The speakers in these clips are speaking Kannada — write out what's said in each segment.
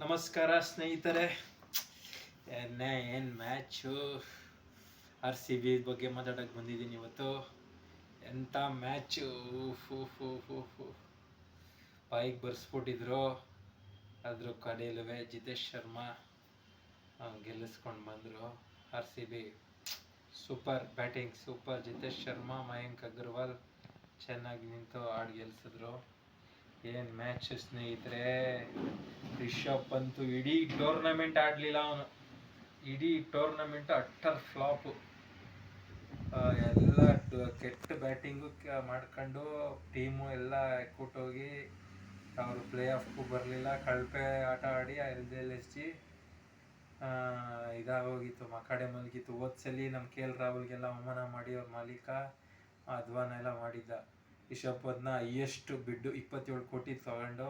ನಮಸ್ಕಾರ ಸ್ನೇಹಿತರೆ. ಎನ್ನೆ ಏನು ಮ್ಯಾಚು ಆರ್ ಸಿ ಬಿ ಬಗ್ಗೆ ಮಾತಾಡೋಕೆ ಬಂದಿದ್ದೀನಿ ಇವತ್ತು. ಎಂಥ ಮ್ಯಾಚು ಫು ಫು ಫು ಫು ಬಾಯಿಗೆ ಬರ್ಸ್ಬಿಟ್ಟಿದ್ರು. ಅದ್ರ ಕಡೆಯಲ್ಲವೇ ಜಿತೇಶ್ ಶರ್ಮಾ ಗೆಲ್ಲಿಸ್ಕೊಂಡು ಬಂದರು. R C B super batting, super Jitesh Sharma, Mayank Agarwal ಚೆನ್ನಾಗಿ ನಿಂತು ಆಡಿ ಗೆಲ್ಸಿದ್ರು. ಏನು ಮ್ಯಾಚ್ ಸ್ನೇಹಿತರೆ? ರಿಷಬ್ ಪಂತು ಇಡೀ ಟೂರ್ನಮೆಂಟ್ ಆಡಲಿಲ್ಲ ಅವನು. ಇಡೀ ಟೂರ್ನಮೆಂಟ್ ಅಟ್ಟರ್ ಫ್ಲಾಪು ಎಲ್ಲ ಕೆಟ್ಟ ಬ್ಯಾಟಿಂಗು ಮಾಡ್ಕೊಂಡು ಟೀಮು ಎಲ್ಲ ಎಕ್ಕುಟ್ಟೋಗಿ ಅವರು ಪ್ಲೇ ಆಫ್ಗೂ ಬರಲಿಲ್ಲ. ಕಳಪೆ ಆಟ ಆಡಿ ಎಲ್ ಎಲ್ ಎಸ್ ಜಿ ಇದಾಗೋಗಿತ್ತು. ಮಕಾಡೆ ಮಲಗಿತ್ತು. ಓದ್ಸಲಿ ನಮ್ಮ ಕೆ ಎಲ್ ರಾಹುಲ್ಗೆಲ್ಲ ಅವಮಾನ ಮಾಡಿ ಅವ್ರ ಮಾಲೀಕ. ಅಧ್ವಾನ ಎಲ್ಲ ಮಾಡಿದ್ದ. ರಿಷಬ್ ಎಷ್ಟು ಬಿಡ್ಡು ಇಪ್ಪತ್ತೇಳು ಕೋಟಿ ತಗೊಂಡು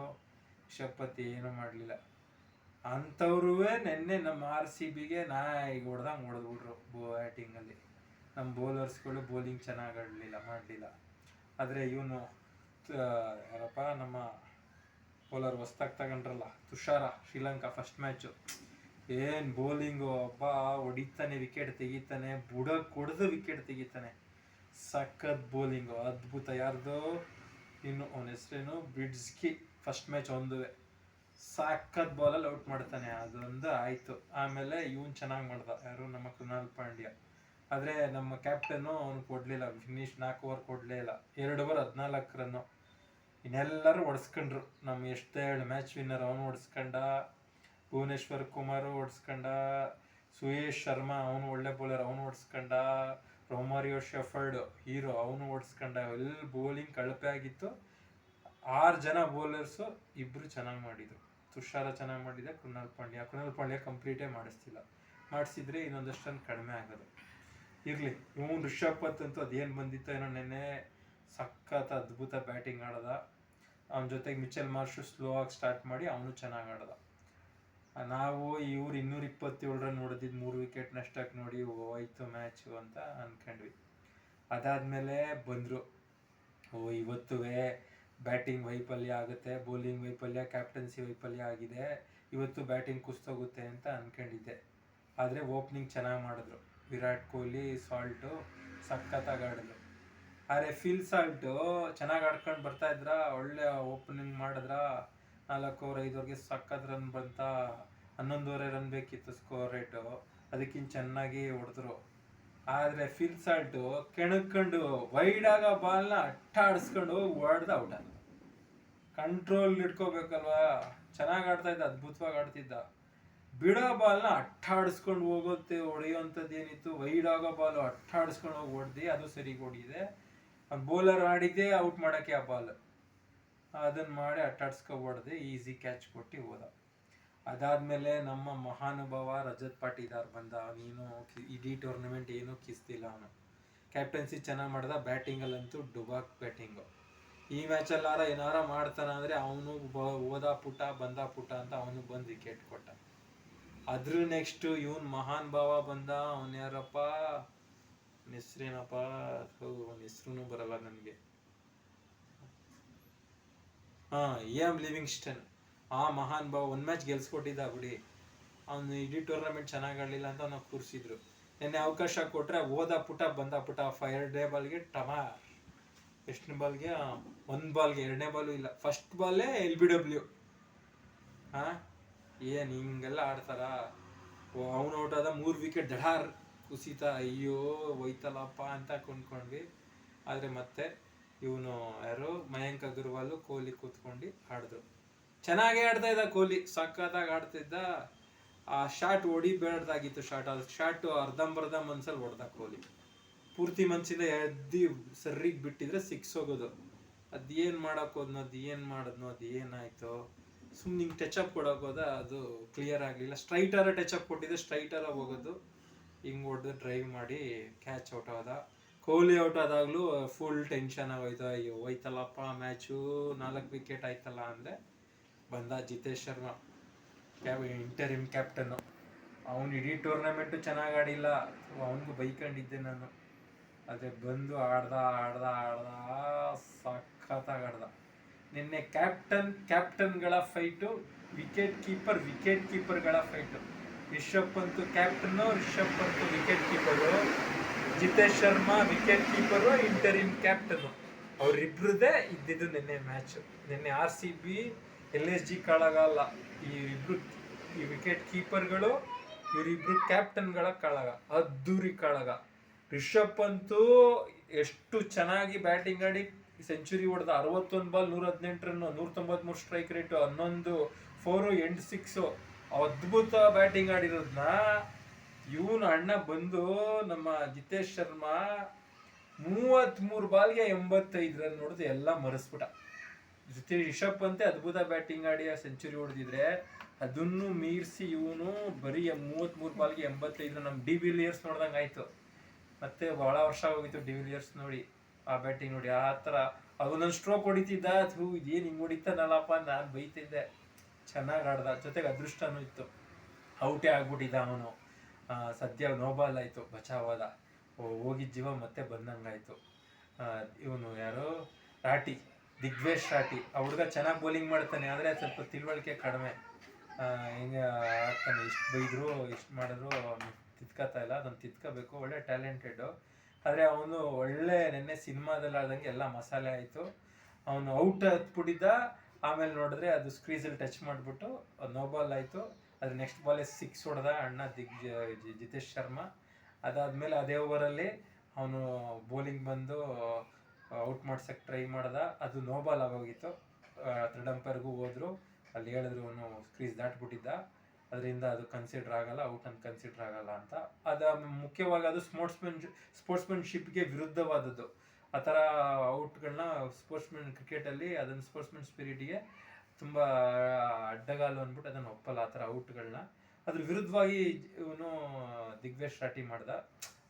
ರಿಷಬ್ ಏನು ಮಾಡಲಿಲ್ಲ. ಅಂಥವ್ರೂ ನೆನ್ನೆ ನಮ್ಮ ಆರ್ ಸಿ ಬಿಗೆ ನಾ ಈಗ ಹೊಡೆದಂಗೆ ಹೊಡೆದ್ಬಿಟ್ರು ಬ್ಯಾಟಿಂಗಲ್ಲಿ ನಮ್ಮ ಬೌಲರ್ಸ್ಗಳು ಬೌಲಿಂಗ್ ಚೆನ್ನಾಗಿ ಆಡಲಿಲ್ಲ, ಮಾಡಲಿಲ್ಲ. ಆದರೆ ಇವನು ಯಾರಪ್ಪ ನಮ್ಮ ಬೌಲರ್ ಹೊಸ್ದಾಗಿ ತಗೊಂಡ್ರಲ್ಲ, ತುಷಾರ, ಶ್ರೀಲಂಕಾ ಫಸ್ಟ್ ಮ್ಯಾಚು ಏನು ಬೌಲಿಂಗು ಅಬ್ಬಾ, ಹೊಡಿತಾನೆ ವಿಕೆಟ್ ತೆಗಿತಾನೆ ಬುಡ ಕೊಡ್ದು ವಿಕೆಟ್ ತೆಗಿತಾನೆ. ಸಖತ್ ಬೌಲಿಂಗು, ಅದ್ಭುತ. ಯಾರ್ದು? ಇನ್ನು ಅವನ ಹೆಸರೇನು ಬ್ರಿಡ್ಸ್ಕಿ ಫಸ್ಟ್ ಮ್ಯಾಚ್ ಒಂದುವೆ. ಸಖತ್ ಬಾಲಲ್ಲಿ ಔಟ್ ಮಾಡ್ತಾನೆ. ಅದೊಂದು ಆಯಿತು. ಆಮೇಲೆ ಇವನು ಚೆನ್ನಾಗಿ ಮಾಡ್ದ. ಯಾರು? ನಮ್ಮ ಕೃಣಾಲ್ ಪಾಂಡ್ಯ. ಆದರೆ ನಮ್ಮ ಕ್ಯಾಪ್ಟನ್ನು ಅವ್ನು ಕೊಡಲಿಲ್ಲ. ಫಿನಿಶ್ ನಾಲ್ಕು ಓವರ್ ಕೊಡಲೇ ಇಲ್ಲ. ಎರಡು ಓವರ್ ಹದಿನಾಲ್ಕು ರನ್ನು. ಇನ್ನೆಲ್ಲರೂ ಹೊಡ್ಸ್ಕೊಂಡ್ರು ನಮ್ಮ ಎಷ್ಟೇಳು ಮ್ಯಾಚ್ ವಿನ್ನರ್ ಅವನು ಹೊಡ್ಸ್ಕೊಂಡ ಭುವನೇಶ್ವರ್ ಕುಮಾರ್ ಹೊಡ್ಸ್ಕೊಂಡ ಸುಯೇಶ್ ಶರ್ಮಾ ಅವನು ಒಳ್ಳೆ ಬೌಲರ್ ಅವನು ಹೊಡ್ಸ್ಕೊಂಡ ರೊಮಾರಿಯೋ ಶೆಫರ್ಡ್ ಹೀರೋ ಅವನು ಓಡಿಸ್ಕೊಂಡ ಎಲ್ಲ ಬೌಲಿಂಗ್ ಕಳಪೆ ಆಗಿತ್ತು. ಆರು ಜನ ಬೌಲರ್ಸು ಇಬ್ಬರು ಚೆನ್ನಾಗಿ ಮಾಡಿದ್ರು. ತುಷಾರ ಚೆನ್ನಾಗಿ ಮಾಡಿದೆ, ಕೃಣಾಲ್ ಪಾಂಡ್ಯ. ಕೃಣಾಲ್ ಪಾಂಡ್ಯ ಕಂಪ್ಲೀಟೇ ಮಾಡಿಸ್ತಿಲ್ಲ. ಮಾಡಿಸಿದ್ರೆ ಇನ್ನೊಂದಷ್ಟು ಕಡಿಮೆ ಆಗೋದು. ಇರಲಿ, ಇವನು ರಿಷಬ್ ಪಂತ್ ಅಂತೂ ಅದೇನು ಬಂದಿತ್ತು ಏನೋ ನೆನ್ನೆ ಸಖತ್ ಅದ್ಭುತ ಬ್ಯಾಟಿಂಗ್ ಆಡದ. ಅವನ ಜೊತೆಗೆ ಮಿಚೆಲ್ ಮಾರ್ಷು ಸ್ಲೋ ಆಗಿ ಸ್ಟಾರ್ಟ್ ಮಾಡಿ ಅವನು ಚೆನ್ನಾಗಿ ಆಡದ. ನಾವು ಇವ್ರು ಇನ್ನೂರ ಇಪ್ಪತ್ತೇಳರ ಹೊಡೆದಿದ್ದು ಮೂರು ವಿಕೆಟ್ ನಷ್ಟಕ್ಕೆ ನೋಡಿ ಹೋಯ್ತು ಮ್ಯಾಚು ಅಂತ ಅನ್ಕೊಂಡ್ವಿ. ಅದಾದಮೇಲೆ ಬಂದರು, ಓ, ಇವತ್ತುವೇ ಬ್ಯಾಟಿಂಗ್ ವೈಫಲ್ಯ ಆಗುತ್ತೆ ಬೌಲಿಂಗ್ ವೈಫಲ್ಯ ಕ್ಯಾಪ್ಟನ್ಸಿ ವೈಫಲ್ಯ ಆಗಿದೆ, ಇವತ್ತು ಬ್ಯಾಟಿಂಗ್ ಕುಸ್ತೋಗುತ್ತೆ ಅಂತ ಅನ್ಕೊಂಡಿದ್ದೆ. ಆದರೆ ಓಪನಿಂಗ್ ಚೆನ್ನಾಗಿ ಮಾಡಿದ್ರು. ವಿರಾಟ್ ಕೊಹ್ಲಿ ಸಾಲ್ಟು ಸಖತ್ತಾಗಿ ಆಡಿದ್ರು. ಆದರೆ ಫಿಲ್ ಸಾಲ್ಟು ಚೆನ್ನಾಗಿ ಆಡ್ಕೊಂಡು ಬರ್ತಾ ಇದ್ರ, ಒಳ್ಳೆ ಓಪನಿಂಗ್ ಮಾಡಿದ್ರ? ನಾಲ್ಕು ಓವರ್ ಐದುವರೆಗೆ ಸಖತ್ ರನ್ ಬಂತ. ಹನ್ನೊಂದುವರೆ ರನ್ ಬೇಕಿತ್ತು ಸ್ಕೋರ್ ರೇಟು ಅದಕ್ಕಿಂತ ಚೆನ್ನಾಗಿ ಹೊಡೆದ್ರು. ಆದರೆ ಫಿಲ್ ಸಾಲ್ಟು ಕೆಣಕೊಂಡು ವೈಡ್ ಆಗೋ ಬಾಲ್ನ ಅಟ್ಟ ಆಡಿಸ್ಕೊಂಡು ಔಟ್ ಹೊಡೆದ ಔಟ ಕಂಟ್ರೋಲ್ ಇಟ್ಕೋಬೇಕಲ್ವಾ? ಚೆನ್ನಾಗಿ ಆಡ್ತಾ ಇದ್ದ, ಅದ್ಭುತವಾಗಿ ಆಡ್ತಿದ್ದ. ಬಿಡೋ ಬಾಲ್ನ ಅಟ್ಟಾಡಿಸ್ಕೊಂಡು ಹೋಗುತ್ತೆ, ಹೊಡೆಯುವಂಥದ್ದು ಏನಿತ್ತು? ವೈಡ್ ಆಗೋ ಬಾಲು ಅಟ್ಟಾಡಿಸ್ಕೊಂಡು ಹೋಗಿ ಹೊಡೆದು, ಅದು ಸರಿ ಹೊಡಿದೆ. ಬೌಲರ್ ಆಡಿದ್ದೆ ಔಟ್ ಮಾಡೋಕ್ಕೆ ಆ ಬಾಲ್ ಅದನ್ನ ಮಾಡಿ ಅಟ್ಟಾಡ್ಸ್ಕೊ ಹೊಡೆದು ಈಸಿ ಕ್ಯಾಚ್ ಕೊಟ್ಟು ಹೋದ. ಅದಾದಮೇಲೆ ನಮ್ಮ ಮಹಾನುಭಾವ ರಜತ್ ಪಾಟೀದಾರ್ ಬಂದ. ನೀನು ಇಡೀ ಟೂರ್ನಮೆಂಟ್ ಏನೂ ಕಿಸ್ತಿಲ್ಲ ಅವನು. ಕ್ಯಾಪ್ಟನ್ಸಿ ಚೆನ್ನಾಗಿ ಮಾಡ್ದ ಬ್ಯಾಟಿಂಗಲ್ಲಂತೂ ಡುಬಾಕ್ ಬ್ಯಾಟಿಂಗು ಈ ಮ್ಯಾಚಲ್ಲಾರ ಏನಾರ ಮಾಡ್ತಾನ ಅಂದರೆ ಅವನು ಬ ಓದ ಪುಟ, ಬಂದ ಪುಟ ಅಂತ ಅವನು ಬಂದು ವಿಕೆಟ್ ಕೊಟ್ಟ. ಅದ್ರ ನೆಕ್ಸ್ಟು ಇವನ್ ಮಹಾನ್ ಭಾವ ಬಂದ, ಅವನ ಯಾರಪ್ಪ? ಹೆಸ್ರೇನಪ್ಪ? ಅವನ ಹೆಸ್ರು ಬರಲ್ಲ ನನಗೆ. ಹಾ ಎಂ ಲಿವಿಂಗ್ಸ್ಟನ್ ಆ ಮಹಾನ್ ಭಾವ ಒಂದು ಮ್ಯಾಚ್ ಗೆಲ್ಸ್ಕೊಟ್ಟಿದ್ದ ಬಿಡಿ. ಅವನು ಇಡೀ ಟೂರ್ನಮೆಂಟ್ ಚೆನ್ನಾಗಿ ಆಡಲಿಲ್ಲ ಅಂತ ನಾವು ಕೂರಿಸಿದ್ರು. ನಿನ್ನೆ ಅವಕಾಶ ಕೊಟ್ಟರೆ ಹೋದ ಪುಟ, ಬಂದ ಪುಟ ಫೈರ್ ಡೇ ಬಾಲ್ಗೆ ಟಮಾರ್ ಎಷ್ಟನೇ ಬಾಲ್ಗೆ ಒಂದು ಬಾಲ್ಗೆ ಎರಡನೇ ಬಾಲು ಇಲ್ಲ. ಫಸ್ಟ್ ಬಾಲೇ ಎಲ್ ಬಿ ಡಬ್ಲ್ಯೂ ಹಾಂ? ಏನು ಹಿಂಗೆಲ್ಲ ಆಡ್ತಾರ? ಅವನು ಔಟ್ ಆದ ಮೂರು ವಿಕೆಟ್ ದಡಾರ್. ಕುಸಿತ ಅಯ್ಯೋ, ಹೋಯ್ತಲ್ಲಪ್ಪ ಅಂತ ಕೊಂಡ್ಕೊಂಡ್ವಿ. ಆದರೆ ಮತ್ತೆ ಇವನು ಯಾರು? ಮಯಾಂಕ್ ಅಗರ್ವಾಲ್ ಕೊಹ್ಲಿ ಕೂತ್ಕೊಂಡು ಆಡಿದ್ರು. ಚೆನ್ನಾಗೇ ಆಡ್ತಾ ಇದ್ದ ಕೊಹ್ಲಿ. ಸಖತ್ತಾಗಿ ಆಡ್ತಿದ್ದ. ಆ ಶಾಟ್ ಹೊಡಿಬೇಡ್ದಾಗಿತ್ತು ಶಾಟ್ ಅದು ಶಾಟ್ ಅರ್ಧಂಬರ್ಧ ಮನ್ಸಲ್ಲಿ ಹೊಡೆದ ಕೊಹ್ಲಿ. ಪೂರ್ತಿ ಮನ್ಸಿಂದ ಎದ್ದಿ ಸರ್ರಿಗೆ ಬಿಟ್ಟಿದ್ರೆ ಸಿಕ್ಸ್ ಹೋಗೋದು. ಅದೇನು ಮಾಡಕ್ ಹೋದ್ನೋ, ಅದು ಏನು ಮಾಡಿದ್ನೋ, ಅದು ಏನಾಯ್ತು. ಸುಮ್ಮನೆ ಹಿಂಗೆ ಟಚ್ ಅಪ್ ಹೋದ, ಅದು ಕ್ಲಿಯರ್ ಆಗಲಿಲ್ಲ. ಸ್ಟ್ರೈಟರ ಟಚ್ ಅಪ್ ಕೊಟ್ಟಿದ್ರೆ ಸ್ಟ್ರೈಟರ ಹೋಗೋದು. ಹಿಂಗೆ ಹೊಡೆದು ಡ್ರೈವ್ ಮಾಡಿ ಕ್ಯಾಚ್ ಔಟ್ ಆದ. ಕೊಹ್ಲಿ ಔಟ್ ಆದಾಗಲೂ ಫುಲ್ ಟೆನ್ಷನ್ ಆಗೋಯ್ತು. ಅಯ್ಯೋ, ಹೋಯ್ತಲ್ಲಪ್ಪ ಮ್ಯಾಚು ನಾಲ್ಕು ವಿಕೆಟ್ ಆಯ್ತಲ್ಲ ಅಂದರೆ ಬಂದ ಜಿತೇಶ್ ಶರ್ಮಾ ಕ್ಯಾಬ್ ಇಂಟರಿಮ್ ಕ್ಯಾಪ್ಟನ್ನು ಅವ್ನು ಇಡೀ ಟೂರ್ನಮೆಂಟು ಚೆನ್ನಾಗಿ ಆಡಿಲ್ಲ. ಅವನಿಗೂ ಬೈಕಂಡಿದ್ದೆ ನಾನು. ಅದೇ ಬಂದು ಆಡ್ದ ಆಡ್ದ ಆಡ್ದ, ಸಖತ್ತಾಗಿ ಆಡ್ದ. ನಿನ್ನೆ ಕ್ಯಾಪ್ಟನ್ ಕ್ಯಾಪ್ಟನ್ಗಳ fight wicket keeper wicket ಕೀಪರ್ಗಳ fight Rishabh Pant captain Rishabh Pant wicket keeper Jitesh Sharma wicket keeper interim captain ಅವರಿಬ್ರದೇ ಇದ್ದಿದ್ದು ನಿನ್ನೆ ಮ್ಯಾಚ್ ನಿನ್ನೆ R C B L S G ಕಾಳಗಲ್ಲ ಈ ಇಬ್ರು, ಈ ವಿಕೆಟ್ ಕೀಪರ್ಗಳು ಇವರಿಬ್ರು ಕ್ಯಾಪ್ಟನ್ಗಳ ಕಾಳಗ, ಅದ್ದೂರಿ ಕಾಳಗ. ರಿಷಬ್ ಅಂತೂ ಎಷ್ಟು ಚೆನ್ನಾಗಿ ಬ್ಯಾಟಿಂಗ್ ಆಡಿ ಸೆಂಚುರಿ ಹೊಡೆದ. ಅರವತ್ತೊಂದು ಬಾಲ್ ನೂರ ಹದಿನೆಂಟು ರನ್ ನೂರ ತೊಂಬತ್ಮೂರು ಸ್ಟ್ರೈಕ್ ರೇಟು ಹನ್ನೊಂದು ಫೋರು ಎಂಟು ಸಿಕ್ಸು ಅದ್ಭುತ ಬ್ಯಾಟಿಂಗ್ ಆಡಿರೋದನ್ನ ಇವನು ಅಣ್ಣ ಬಂದು ನಮ್ಮ ಜಿತೇಶ್ ಶರ್ಮಾ ಮೂವತ್ತ್ಮೂರು ಬಾಲ್ಗೆ ಎಂಬತ್ತೈದು ರನ್ ನೋಡಿದ್ರೆ ಎಲ್ಲ ಮರೆಸ್ಬಿಟ್ಟ. ಜೊತೆ ರಿಷಬ್ ಪಂತೆ ಅದ್ಭುತ ಬ್ಯಾಟಿಂಗ್ ಆಡಿ ಸೆಂಚುರಿ ಹೊಡೆದಿದ್ರೆ ಅದನ್ನು ಮೀರಿಸಿ ಇವನು ಬರೀ ಮೂವತ್ತ್ಮೂರು ಬಾಲ್ಗೆ ಎಂಬತ್ತೈದು ನಮ್ಮ ಡಿ ವಿಲಿಯರ್ಸ್ ನೋಡ್ದಂಗೆ ಆಯ್ತು. ಮತ್ತೆ ಬಹಳ ವರ್ಷ ಹೋಗಿತ್ತು ಡಿ ವಿಲಿಯರ್ಸ್ ನೋಡಿ, ಆ ಬ್ಯಾಟಿಂಗ್ ನೋಡಿ, ಆ ಥರ. ಅವನೊಂದು ಸ್ಟ್ರೋಕ್ ಹೊಡಿತಿದ್ದ, ಥೂ, ಇದೇನು ಹಿಂಗೆ ಹೊಡಿತಾನಲ್ಲಪ್ಪ ನಾನು ಬೈತಿದ್ದೆ. ಚೆನ್ನಾಗಿ ಆಡ್ದ, ಜೊತೆಗೆ ಅದೃಷ್ಟನೂ ಇತ್ತು. ಔಟೇ ಆಗ್ಬಿಟ್ಟಿದ್ದ ಅವನು. ಸದ್ಯ ನೋಬಾಲ್ ಆಯಿತು, ಬಚಾವಾದ. ಹೋಗಿದ್ದ ಜೀವ ಮತ್ತೆ ಬಂದಂಗಾಯಿತು. ಇವನು ಯಾರು? ರಾಟಿ ದಿಗ್ವೇಶ್ ರಾಟಿ ಆ ಹುಡುಗ ಚೆನ್ನಾಗಿ ಬೌಲಿಂಗ್ ಮಾಡ್ತಾನೆ, ಆದರೆ ಸ್ವಲ್ಪ ತಿಳುವಳಿಕೆ ಕಡಿಮೆ. ಹಿಂಗೆ ಆಗ್ತಾನೆ ಇಷ್ಟು ಬೈದ್ರು, ಇಷ್ಟು ಮಾಡಿದ್ರು ತಿತ್ಕೋತಾ ಇಲ್ಲ. ಅದನ್ನು ತಿತ್ಕೋಬೇಕು. ಒಳ್ಳೆ ಟ್ಯಾಲೆಂಟೆಡು ಆದರೆ ಅವನು ಒಳ್ಳೆ ನೆನ್ನೆ ಸಿನಿಮಾದಲ್ಲಿ ಆದಂಗೆ ಎಲ್ಲ ಮಸಾಲೆ ಆಯಿತು. ಅವನು ಔಟ್ ಹತ್ಬಿಟ್ಟಿದ್ದ ಆಮೇಲೆ ನೋಡಿದ್ರೆ ಅದು ಸ್ಕ್ರೀಸಲ್ಲಿ ಟಚ್ ಮಾಡಿಬಿಟ್ಟು ನೋಬಾಲ್ ಆಯಿತು. ಅದ್ರ ನೆಕ್ಸ್ಟ್ ಬಾಲೇ ಸಿಕ್ಸ್ ಹೊಡೆದ ಅಣ್ಣ ದಿಗ್ ಜಿತೇಶ್ ಶರ್ಮಾ. ಅದಾದಮೇಲೆ ಅದೇ ಓವರಲ್ಲಿ ಅವನು ಬೌಲಿಂಗ್ ಬಂದು ಔಟ್ ಮಾಡ್ಸಕ್ಕೆ ಟ್ರೈ ಮಾಡ್ದ. ಅದು ನೋ ಬಾಲ್ ಆಗೋಗಿತ್ತು. ಥರ್ಡ್ ಅಂಪೈರ್ಗೂ ಹೋದ್ರು. ಅಲ್ಲಿ ಹೇಳಿದ್ರು ಅವನು ಕ್ರೀಸ್ ದಾಟ್ಬಿಟ್ಟಿದ್ದ. ಅದರಿಂದ ಅದು ಕನ್ಸಿಡರ್ ಆಗಲ್ಲ ಔಟ್ ಅಂತ ಕನ್ಸಿಡರ್ ಆಗಲ್ಲ ಅಂತ. ಅದ ಮುಖ್ಯವಾಗಿ ಅದು ಸ್ಪೋರ್ಟ್ಸ್ಮನ್ ಸ್ಪೋರ್ಟ್ಸ್ಮನ್ಶಿಪ್ಗೆ ವಿರುದ್ಧವಾದದ್ದು. ಆ ಥರ ಔಟ್ಗಳನ್ನ ಸ್ಪೋರ್ಟ್ಸ್ಮನ್ ಕ್ರಿಕೆಟಲ್ಲಿ ಅದನ್ನು ಸ್ಪೋರ್ಟ್ಸ್ಮನ್ ಸ್ಪಿರಿಟ್ಗೆ ತುಂಬ ಅಡ್ಡಗಾಲು ಅಂದ್ಬಿಟ್ಟು ಅದನ್ನು ಒಪ್ಪಲ್ಲ, ಆ ಥರ ಔಟ್ಗಳನ್ನ. ಅದ್ರ ವಿರುದ್ಧವಾಗಿ ಇವನು ದಿಗ್ವೇಶ್ ರಾಟಿ ಮಾಡ್ದ.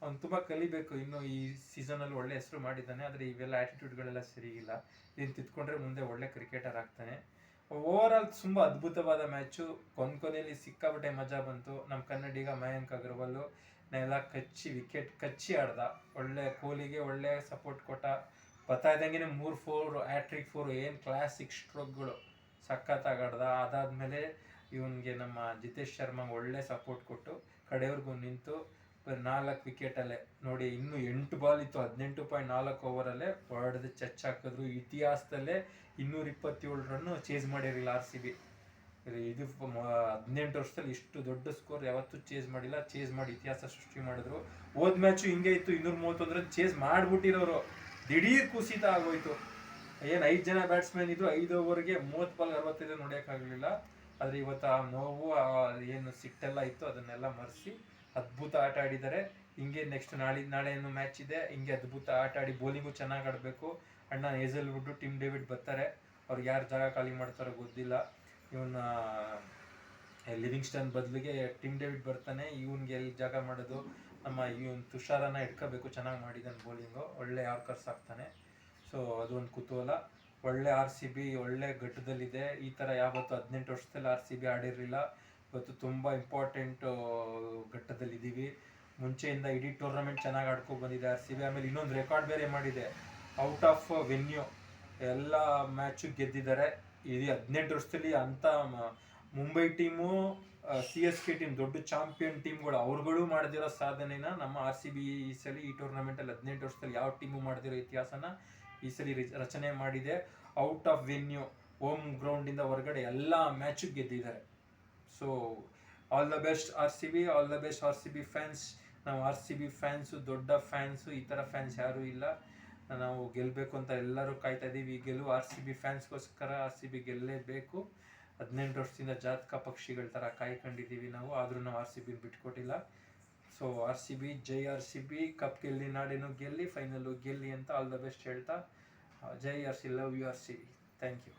ಅವ್ನು ತುಂಬ ಕಲಿಬೇಕು, ಇನ್ನು ಈ ಸೀಸನಲ್ಲಿ ಒಳ್ಳೆ ಹೆಸರು ಮಾಡಿದ್ದಾನೆ, ಆದರೆ ಇವೆಲ್ಲ ಆ್ಯಟಿಟ್ಯೂಡ್ಗಳೆಲ್ಲ ಸರಿ ಇಲ್ಲ ಇದನ್ನು ತಿದ್ಕೊಂಡ್ರೆ ಮುಂದೆ ಒಳ್ಳೆ ಕ್ರಿಕೆಟರ್ ಆಗ್ತಾನೆ. ಓವರ್ ಆಲ್ ತುಂಬ ಅದ್ಭುತವಾದ ಮ್ಯಾಚು ಕೊನೆ ಕೊನೆಯಲ್ಲಿ ಸಿಕ್ಕಾಪಟ್ಟೆ ಮಜಾ ಬಂತು. ನಮ್ಮ ಕನ್ನಡಿಗ ಮಯಾಂಕ್ ಅಗರ್ವಾಲು ನೆಲ ಕಚ್ಚಿ ವಿಕೆಟ್ ಕಚ್ಚಿ ಆಡ್ದ. ಒಳ್ಳೆ ಕೊಹ್ಲಿಗೆ ಒಳ್ಳೆ ಸಪೋರ್ಟ್ ಕೊಟ್ಟ. ಬರ್ತಾ ಇದ್ದಂಗೆ ಮೂರು ಫೋರ್ ಹ್ಯಾಟ್ರಿಕ್ ಫೋರ್ ಏನು ಕ್ಲಾಸಿಕ್ ಸ್ಟ್ರೋಕ್ಗಳು ಸಖತ್ತಾಗಿ ಆಡ್ದ ಅದಾದಮೇಲೆ ಇವನಿಗೆ ನಮ್ಮ ಜಿತೇಶ್ ಶರ್ಮಾಗೆ ಒಳ್ಳೆ ಸಪೋರ್ಟ್ ಕೊಟ್ಟು ಕಡೆಯವ್ರಿಗೂ ನಿಂತು ನಾಲ್ಕು ವಿಕೆಟಲ್ಲೇ ನೋಡಿ ಇನ್ನೂ ಎಂಟು ಬಾಲ್ ಇತ್ತು, ಹದಿನೆಂಟು ಪಾಯಿಂಟ್ ನಾಲ್ಕು ಓವರಲ್ಲೇ ಹೊಡೆದು ಚಚ್ ಹಾಕಿದ್ರು. ಇತಿಹಾಸದಲ್ಲೇ ಇನ್ನೂರ ಇಪ್ಪತ್ತೇಳು ರನ್ನು ಚೇಸ್ ಮಾಡಿರಲಿಲ್ಲ ಆರ್ ಸಿ ಬಿ ಇದು ಹದಿನೆಂಟು ವರ್ಷದಲ್ಲಿ ಇಷ್ಟು ದೊಡ್ಡ ಸ್ಕೋರ್ ಯಾವತ್ತೂ ಚೇಸ್ ಮಾಡಿಲ್ಲ. ಚೇಸ್ ಮಾಡಿ ಇತಿಹಾಸ ಸೃಷ್ಟಿ ಮಾಡಿದ್ರು. ಹೋದ್ ಮ್ಯಾಚು ಹಿಂಗೆ ಇತ್ತು, ಇನ್ನೂರ ಮೂವತ್ತೊಂದರಲ್ಲಿ ಚೇಸ್ ಮಾಡಿಬಿಟ್ಟಿರೋರು. ದಿಢೀರ್ ಕುಸಿತ ಆಗೋಯ್ತು. ಏನು ಐದು ಜನ ಬ್ಯಾಟ್ಸ್ಮನ್ ಇದ್ರು ಐದು ಓವರ್ಗೆ ಮೂವತ್ತು ಬಾಲ್ ಅರವತ್ತೈದು ನೋಡೋಕ್ಕಾಗಲಿಲ್ಲ ಆದರೆ ಇವತ್ತು ಆ ನೋವು ಏನು ಸಿಟ್ಟೆಲ್ಲ ಇತ್ತು, ಅದನ್ನೆಲ್ಲ ಮರೆಸಿ ಅದ್ಭುತ ಆಟ ಆಡಿದ್ದಾರೆ. ಹಿಂಗೆ ನೆಕ್ಸ್ಟ್ ನಾಳೆ ನಾಳೆ ಏನು ಮ್ಯಾಚ್ ಇದೆ. ಹಿಂಗೆ ಅದ್ಭುತ ಆಟ ಆಡಿ ಬೌಲಿಂಗು ಚೆನ್ನಾಗಿ ಆಡಬೇಕು. ಅಣ್ಣ ಏಜಲ್ ಬಿಟ್ಟು ಟಿಮ್ ಡೇವಿಡ್ ಬರ್ತಾರೆ. ಅವ್ರು ಯಾರು ಜಾಗ ಖಾಲಿ ಮಾಡ್ತಾರೋ ಗೊತ್ತಿಲ್ಲ. ಇವನ್ನ ಲಿವಿಂಗ್ಸ್ಟನ್ ಬದಲಿಗೆ ಟಿಮ್ ಡೇವಿಡ್ ಬರ್ತಾನೆ. ಇವನ್ಗೆ ಎಲ್ಲಿ ಜಾಗ ಮಾಡೋದು? ನಮ್ಮ ಇವನ್ ತುಷಾರನ ಇಟ್ಕೋಬೇಕು ಚೆನ್ನಾಗಿ ಮಾಡಿದ್ದಾನೆ ಬೌಲಿಂಗು ಒಳ್ಳೆ ಯಾರ್ಕರ್ಸ್ ಆಗ್ತಾನೆ. ಸೊ ಅದೊಂದು ಕುತೂಹಲ. ಒಳ್ಳೆ ಆರ್ ಸಿ ಬಿ ಒಳ್ಳೆ ಘಟ್ಟದಲ್ಲಿದೆ. ಈ ಥರ ಯಾವತ್ತು ಹದಿನೆಂಟು ವರ್ಷದಲ್ಲಿ ಆರ್ ಸಿ ಬಿ ಆಡಿರಲಿಲ್ಲ. ಇವತ್ತು ತುಂಬ ಇಂಪಾರ್ಟೆಂಟ್ ಘಟ್ಟದಲ್ಲಿದ್ದೀವಿ. ಮುಂಚೆಯಿಂದ ಇಡೀ ಟೂರ್ನಮೆಂಟ್ ಚೆನ್ನಾಗಿ ಆಡ್ಕೊಂಡು ಬಂದಿದೆ ಆರ್ ಸಿ ಬಿ ಆಮೇಲೆ ಇನ್ನೊಂದು ರೆಕಾರ್ಡ್ ಬೇರೆ ಮಾಡಿದೆ. ಔಟ್ ಆಫ್ ವೆನ್ಯೂ ಎಲ್ಲ ಮ್ಯಾಚು ಗೆದ್ದಿದ್ದಾರೆ. ಇದು ಹದಿನೆಂಟು ವರ್ಷದಲ್ಲಿ ಅಂಥ Mumbai team C S K team ದೊಡ್ಡ ಚಾಂಪಿಯನ್ ಟೀಮ್ಗಳು ಅವ್ರುಗಳು ಮಾಡಿದಿರೋ ಸಾಧನೆನ ನಮ್ಮ ಆರ್ ಸಿ ಬಿ ಈ ಸಲ ಈ ಟೂರ್ನಮೆಂಟಲ್ಲಿ ಹದಿನೆಂಟು ವರ್ಷದಲ್ಲಿ ಯಾವ ಟೀಮು ಮಾಡಿದಿರೋ ಇತಿಹಾಸನ ಈ ಸಲ ರಚನೆ ಮಾಡಿದೆ. ಔಟ್ ಆಫ್ ವೆನ್ಯೂ ಹೋಮ್ ಗ್ರೌಂಡಿಂದ ಹೊರಗಡೆ ಎಲ್ಲ ಮ್ಯಾಚು ಗೆದ್ದಿದ್ದಾರೆ. So all the best R C B all the best R C B fans ನಾವು ಆರ್ ಸಿ ಬಿ ಫ್ಯಾನ್ಸು ದೊಡ್ಡ ಫ್ಯಾನ್ಸು ಈ ಥರ ಫ್ಯಾನ್ಸ್ ಯಾರೂ ಇಲ್ಲ. ನಾವು ಗೆಲ್ಲಬೇಕು ಅಂತ ಎಲ್ಲರೂ ಕಾಯ್ತಾ ಇದ್ದೀವಿ ಈ ಗೆಲುವು ಆರ್ ಸಿ ಬಿ ಫ್ಯಾನ್ಸ್ಗೋಸ್ಕರ ಆರ್ ಸಿ ಬಿ ಗೆಲ್ಲಲೇಬೇಕು ಹದಿನೆಂಟು ವರ್ಷದಿಂದ ಜಾತಕ ಪಕ್ಷಿಗಳ ಥರ ಕಾಯ್ಕೊಂಡಿದ್ದೀವಿ ನಾವು, ಆದರೂ ನಾವು ಆರ್ ಸಿ ಬಿ ಬಿಟ್ಕೊಟ್ಟಿಲ್ಲ. ಸೊ ಆರ್ ಸಿ ಬಿ, ಜೈ ಆರ್ ಸಿ ಬಿ, ಕಪ್ ಗೆಲ್ಲಿ ನಾಡೇನು ಗೆಲ್ಲಿ ಫೈನಲ್ಲು ಗೆಲ್ಲಿ ಅಂತ ಆಲ್ ದ ಬೆಸ್ಟ್ ಹೇಳ್ತಾ, ಜೈ R C love you R C B thank you